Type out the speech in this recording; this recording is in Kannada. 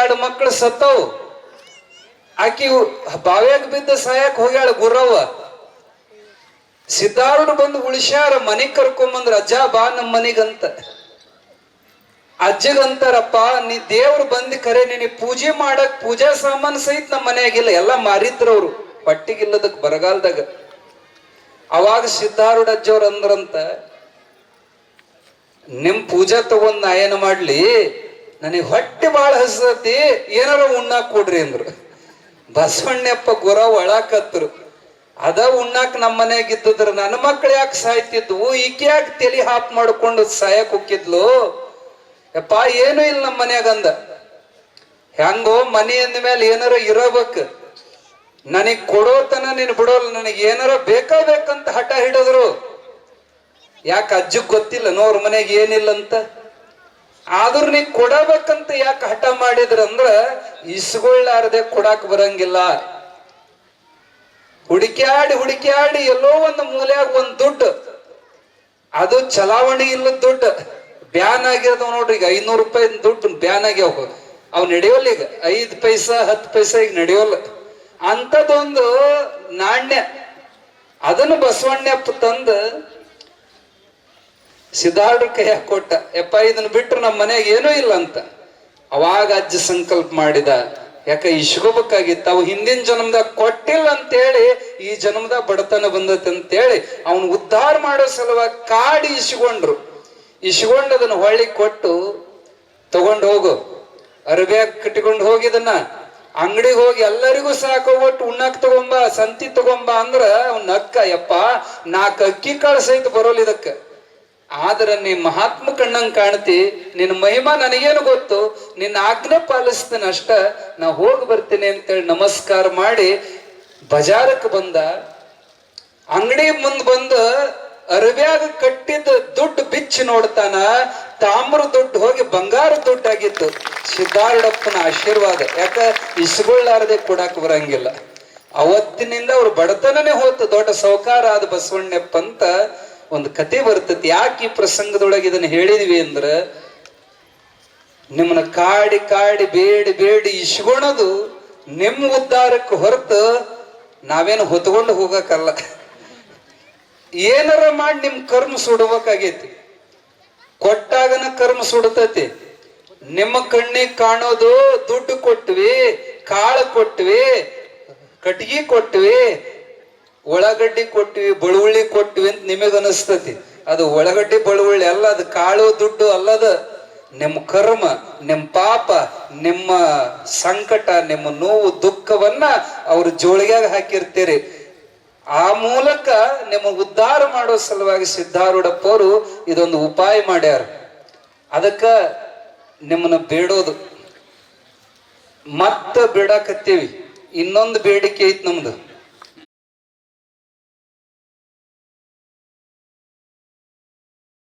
ಎರಡು ಮಕ್ಕಳು ಸತ್ತವು. ಆಕಿ ಬಾವ್ಯಾಗ ಬಿದ್ದ ಸಾಯಕ್ ಹೋಗ್ಯಾಳ ಗುರವ್ವ ಸಿದ್ಧಾರೂಢ ಬಂದು ಉಳಿಸ್ಯಾರ, ಮನೆಗ್ ಕರ್ಕೊಂಬಂದ್ರ ಅಜ್ಜ ಬಾ ನಮ್ಮ ಮನಿಗಂತ. ಅಜ್ಜಗಂತಾರಪ್ಪ, ನೀ ದೇವ್ರು ಬಂದ್ ಕರೆ ನೀನಿ ಪೂಜೆ ಮಾಡಕ್, ಪೂಜಾ ಸಾಮಾನು ಸಹಿತ ನಮ್ಮ ಮನೆಯಾಗಿಲ್ಲ, ಎಲ್ಲ ಮಾರಿದ್ರವ್ರು ಪಟ್ಟಿಗಿಲ್ಲದಕ್ ಬರಗಾಲದಾಗ. ಅವಾಗ ಸಿದ್ಧಾರೂಢ ಅಜ್ಜವ್ರ ಅಂದ್ರಂತ, ನಿಮ್ ಪೂಜಾ ತಗೊಂಡ್ ನಾ ಮಾಡ್ಲಿ? ನನಗೆ ಹೊಟ್ಟೆ ಭಾಳ ಹಸತಿ ಏನಾರ ಉಣ್ಣಾಕ್ ಕೊಡ್ರಿ ಅಂದ್ರು. ಬಸವಣ್ಣಪ್ಪ ಗುರ ಒಳಕತ್ರು. ಅದ ಉಣ್ಣಾಕ್ ನಮ್ಮ ಮನೆಯಾಗ ಇದ್ದದ್ರ ನನ್ನ ಮಕ್ಳು ಯಾಕೆ ಸಾಯ್ತಿದ್ವು? ಈಕೆ ಯಾಕೆ ತಲಿ ಹಾಪ್ ಮಾಡ್ಕೊಂಡು ಸಾಯಕ್ ಹೋಗಿದ್ಲು ಯಪ್ಪ, ಏನು ಇಲ್ಲ ನಮ್ಮ ಮನ್ಯಾಗ ಅಂದ. ಹೆಂಗೋ ಮನೆ ಅಂದ ಮೇಲೆ ಏನಾರ ಇರಬೇಕು. ನನಗೆ ಕೊಡೋತನ ನೀನು ಬಿಡೋಲ್ಲ ನನಗೆ ಏನಾರ ಬೇಕಾ ಬೇಕಂತ ಹಠ ಹಿಡಿದ್ರು. ಯಾಕೆ ಅಜ್ಜಿಗೆ ಗೊತ್ತಿಲ್ಲ ನೋರ್ ಮನೆಗೆ ಏನಿಲ್ಲ ಅಂತ ಆದ್ರೂ ನೀ ಕೊಡಬೇಕಂತ ಯಾಕೆ ಹಠ ಮಾಡಿದ್ರ ಅಂದ್ರ ಇಸ್ಗೊಳ್ಳಾರದೆ ಕೊಡಾಕ್ ಬರಂಗಿಲ್ಲ. ಹುಡುಕ್ಯಾಡಿ ಹುಡುಕ್ಯಾಡಿ ಎಲ್ಲೋ ಒಂದು ಮೂಲೆಯಾಗ ಒಂದ್ ದುಡ್ಡು. ಅದು ಚಲಾವಣೆ ಇಲ್ಲದ ದುಡ್ಡು. ಬ್ಯಾನ್ ಆಗಿರ್ತಾವ ನೋಡ್ರಿ, ಈಗ ಐನೂರು ರೂಪಾಯಿ ದುಡ್ಡು ಬ್ಯಾನ್ ಆಗ್ಯಾವ. ಅವ್ ನಡೆಯೋಲ್ಲ ಈಗ. ಐದ್ ಪೈಸಾ, ಹತ್ತು ಪೈಸಾ ಈಗ ನಡೆಯೋಲ್ಲ. ಅಂತದೊಂದು ನಾಣ್ಯ. ಅದನ್ನು ಬಸವಣ್ಣಪ್ಪ ತಂದ ಸಿದ್ಧಾರ್ಥ ಕೈಯಾಗ ಕೊಟ್ಟ ಯಪ್ಪ, ಇದನ್ನ ಬಿಟ್ರೆ ನಮ್ಮ ಮನೆಯಾಗ ಏನೂ ಇಲ್ಲ ಅಂತ. ಅವಾಗ ಅಜ್ಜ ಸಂಕಲ್ಪ ಮಾಡಿದ, ಯಾಕ ಇಸ್ಕೋಬೇಕಾಗಿತ್ತು ಅವು ಹಿಂದಿನ ಜನ್ಮದಾಗ ಕೊಟ್ಟಿಲ್ಲ ಅಂತೇಳಿ, ಈ ಜನ್ಮದಾಗ ಬಡತನ ಬಂದೈತೆ ಅಂತೇಳಿ ಅವನು ಉದ್ಧಾರ ಮಾಡೋ ಸಲುವಾಗಿ ಕಾಡಿ ಇಸ್ಕೊಂಡ್ರು. ಇಸ್ಕೊಂಡು ಅದನ್ನ ಹೊಳ್ಳಿ ಕೊಟ್ಟು ತಗೊಂಡು ಹೋಗು. ಅರಬ್ಯಾಗ ಕಟ್ಟಿಕೊಂಡು ಹೋಗಿದನ್ನ ಅಂಗಡಿಗೆ ಹೋಗಿ ಎಲ್ಲರಿಗೂ ಸಾಕು, ಒಟ್ಟು ಉಣ್ಣಕ್ ತಗೊಂಬ, ಸಂತಿ ತಗೊಂಬ ಅಂದ್ರ ಅವ್ನ ಅಕ್ಕ ಯಪ್ಪ ನಾಲ್ಕು ಅಕ್ಕಿ ಕಾಳು ಸಹಿತ ಬರೋಲ್ಲ ಇದಕ್ಕ. ಆದ್ರ ನೀ ಮಹಾತ್ಮ ಕಣ್ಣಂಗ್ ಕಾಣ್ತಿ ನಿನ್ನ ಮಹಿಮಾ ನನಗೇನು ಗೊತ್ತು? ನಿನ್ನ ಆಜ್ಞೆ ಪಾಲಿಸ್ತೇನೆ ಅಷ್ಟ, ನಾ ಹೋಗಿ ಬರ್ತೀನಿ ಅಂತೇಳಿ ನಮಸ್ಕಾರ ಮಾಡಿ ಬಜಾರಕ್ಕೆ ಬಂದ. ಅಂಗಡಿ ಮುಂದ್ ಬಂದು ಅರಬ್ಯಾಗ ಕಟ್ಟಿದ ದುಡ್ಡು ಬಿಚ್ಚಿ ನೋಡ್ತಾನ, ತಾಮ್ರ ದುಡ್ಡು ಹೋಗಿ ಬಂಗಾರ ದುಡ್ಡು ಆಗಿತ್ತು. ಸಿದ್ಧಾರೂಢಪ್ಪನ ಆಶೀರ್ವಾದ. ಯಾಕ? ಇಸ್ಗೊಳ್ಳಾರದೆ ಕೊಡಾಕ್ ಬರಂಗಿಲ್ಲ. ಅವತ್ತಿನಿಂದ ಅವ್ರ ಬಡತನನೇ ಹೋತು, ದೊಡ್ಡ ಸೌಕಾರ ಆದ ಬಸವಣ್ಣಪ್ಪ ಅಂತ ಒಂದು ಕತೆ ಬರ್ತತಿ. ಯಾಕೆ ಈ ಪ್ರಸಂಗದೊಳಗೆ ಇದನ್ನ ಹೇಳಿದ್ವಿ ಅಂದ್ರ, ನಿಮ್ಮನ್ನ ಕಾಡಿ ಕಾಡಿ ಬೇಡಿ ಬೇಡಿ ಇಸ್ಕೊಳೋದು ನಿಮ್ಮ ಉದ್ಧಾರಕ್ಕೆ ಹೊರತು ನಾವೇನು ಹೊತ್ಕೊಂಡು ಹೋಗಕ್ಕಲ್ಲ ಏನಾರ ಮಾಡಿ ನಿಮ್ ಕರ್ಮ ಸುಡ್ಬೇಕಾಗೈತಿ. ಕೊಟ್ಟಾಗನ ಕರ್ಮ ಸುಡತೈತಿ. ನಿಮ್ಮ ಕಣ್ಣಿಗೆ ಕಾಣೋದು ದುಡ್ಡು ಕೊಟ್ವಿ, ಕಾಳು ಕೊಟ್ವಿ ಕಟ್ಗಿ ಕೊಟ್ವಿ ಉಳ್ಳಾಗಡ್ಡಿ ಕೊಟ್ಟಿವಿ, ಬಳುವಳ್ಳಿ ಕೊಟ್ಟಿವಿ ಅಂತ ನಿಮಗೆ ಅನಿಸ್ತತಿ ಅದು ಒಳಗಡ್ಡಿ ಬಳುವಳ್ಳಿ ಅಲ್ಲ ಅದು ಕಾಳು, ದುಡ್ಡು ಅಲ್ಲದ ನಿಮ್ಮ ಕರ್ಮ ನಿಮ್ಮ ಪಾಪ, ನಿಮ್ಮ ಸಂಕಟ, ನಿಮ್ಮ ನೋವು, ದುಃಖವನ್ನ ಅವ್ರ ಜೋಳಿಗ್ಯಾಗ ಹಾಕಿರ್ತೀರಿ. ಆ ಮೂಲಕ ನಿಮ್ಮ ಉದ್ಧಾರ ಮಾಡೋ ಸಲುವಾಗಿ ಸಿದ್ಧಾರೂಢಪ್ಪ ಅವರು ಇದೊಂದು ಉಪಾಯ ಮಾಡ್ಯಾರ. ಅದಕ್ಕ ನಿಮ್ಮನ್ನ ಬೇಡೋದು. ಮತ್ತ ಬೇಡಾಕತ್ತೀವಿ. ಇನ್ನೊಂದು ಬೇಡಿಕೆ ಐತ್ ನಮ್ದು.